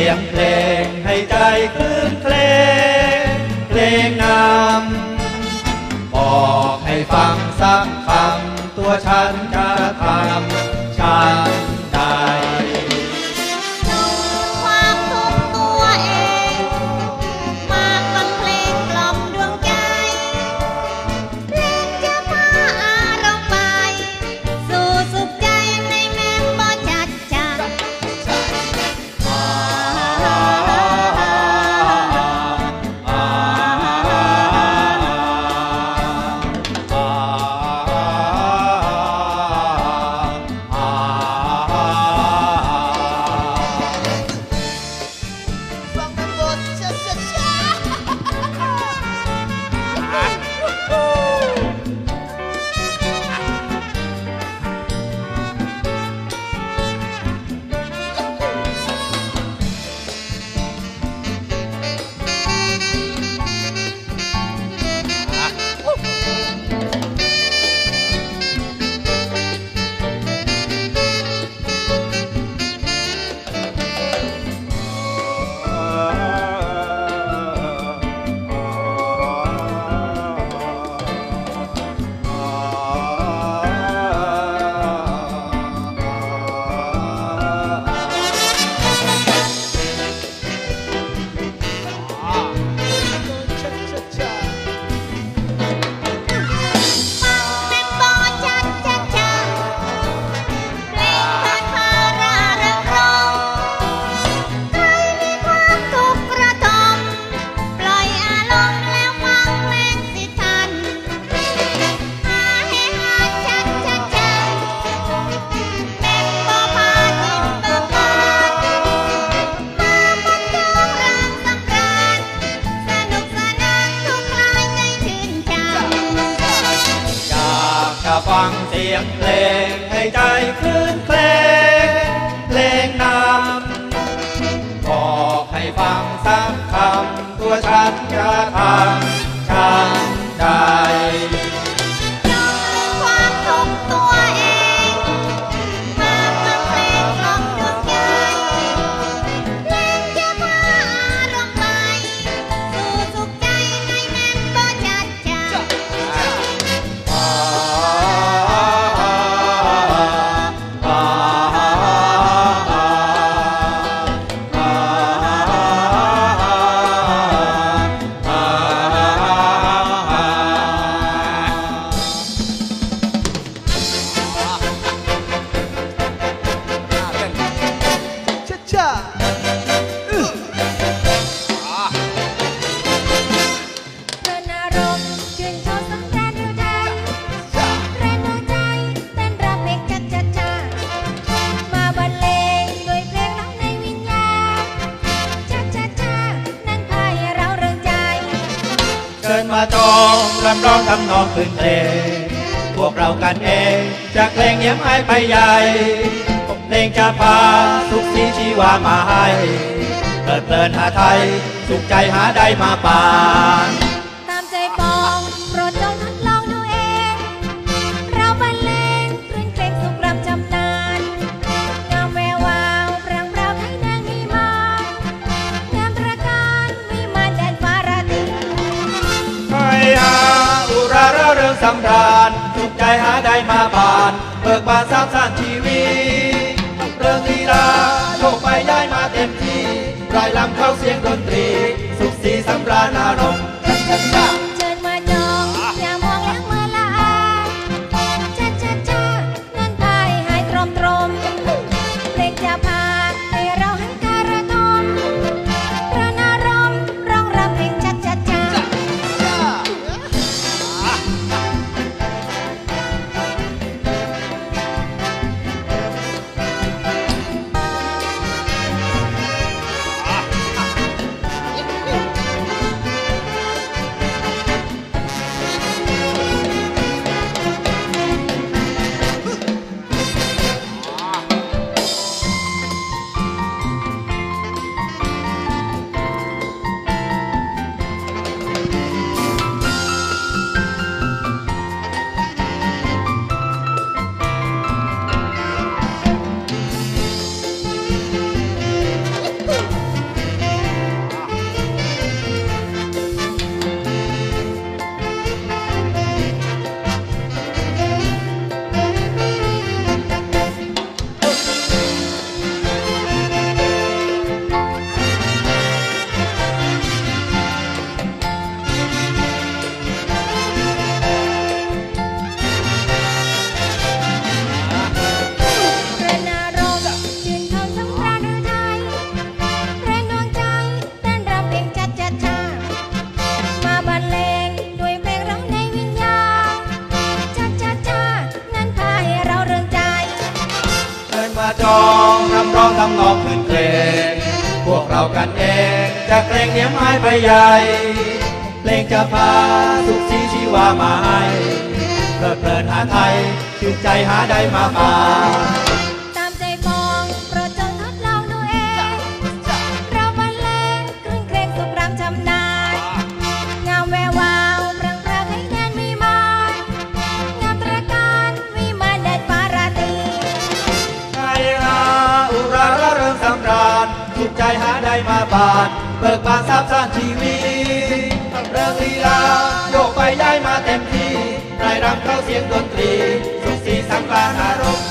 สียงเพลงให้ใจคลื่นเพลงเพลงนำบอกให้ฟังสักคำตัวฉันจะ ฟังเสียงเพลงให้ใจคลื่นเพลงเพลงนำบอกให้ฟังสักคำตัวฉันจะทำ รำร้องทำนองขึ้นเพลงพวกเรากันเองจากเพลงเยี่ยมไอายไปใหญ่เพลงจะพาทุกสีชีวามาให้เปิดเพลินหาไทย สุขใจหาได้มาปาน สียงดนตรี สุขสีสำราญอารมณ์ เรากันเองจะเกรงเนียไม้ใบใหญ่เพลงจะพาสุขสีชีวามาให้เพลิดเพลินหาไทยจุกใจหาได้มาป่าก ใจหาได้มาบานเบิกบานทรัพย์สร้างชีวิตเรื่องลีลาโยกไปย้ายมาเต็มที่ไรรำเข้าเสียงดนตรี สุขสีสังกลานอารมณ์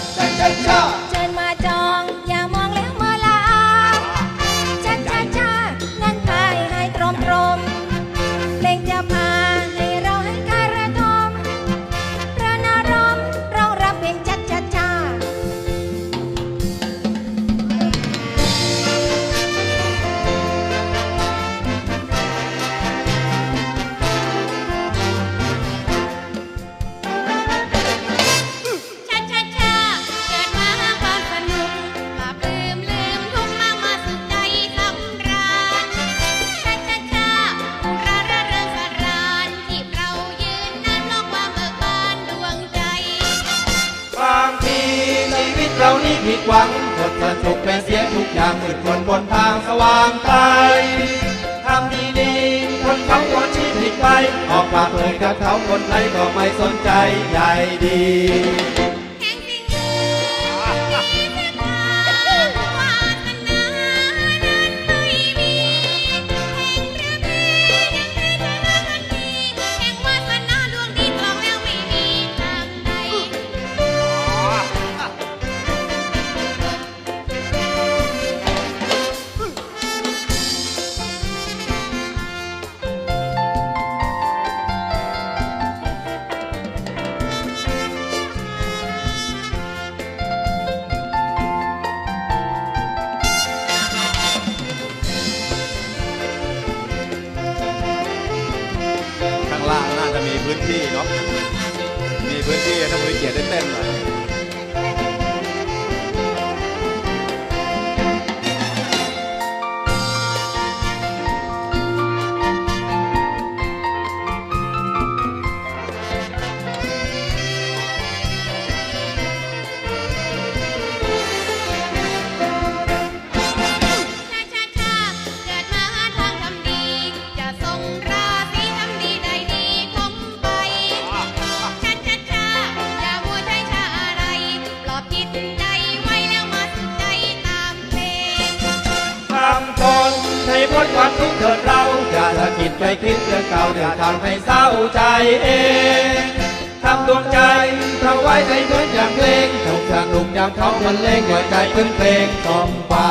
วิตเรานี่ผิดหวังหมดสนุกเป็นเสียทุกอย่างมืดมนบนทางสว่างไปทำดีดีคนเขาคนที่ผิดไป ออกปากเลยกับเขาคนไหนก็ไม่สนใจใหญ่ดี ล่างน่าจะมีพื้นที่เนาะมีพื้นที่ให้ท่านผู้มีเกียรติได้เต้นหน่อย พ้นความทุกข์เถิดเรา อย่าสะกิดใจคิดเรื่องเก่าเดี๋ยวทำให้เศร้าใจเองทำดวงใจเราไว้ใจเหมือนอย่างเพลงสนุกสนุกยามเขาบรรเลงหัวใจขึ้นเพลงต้องปา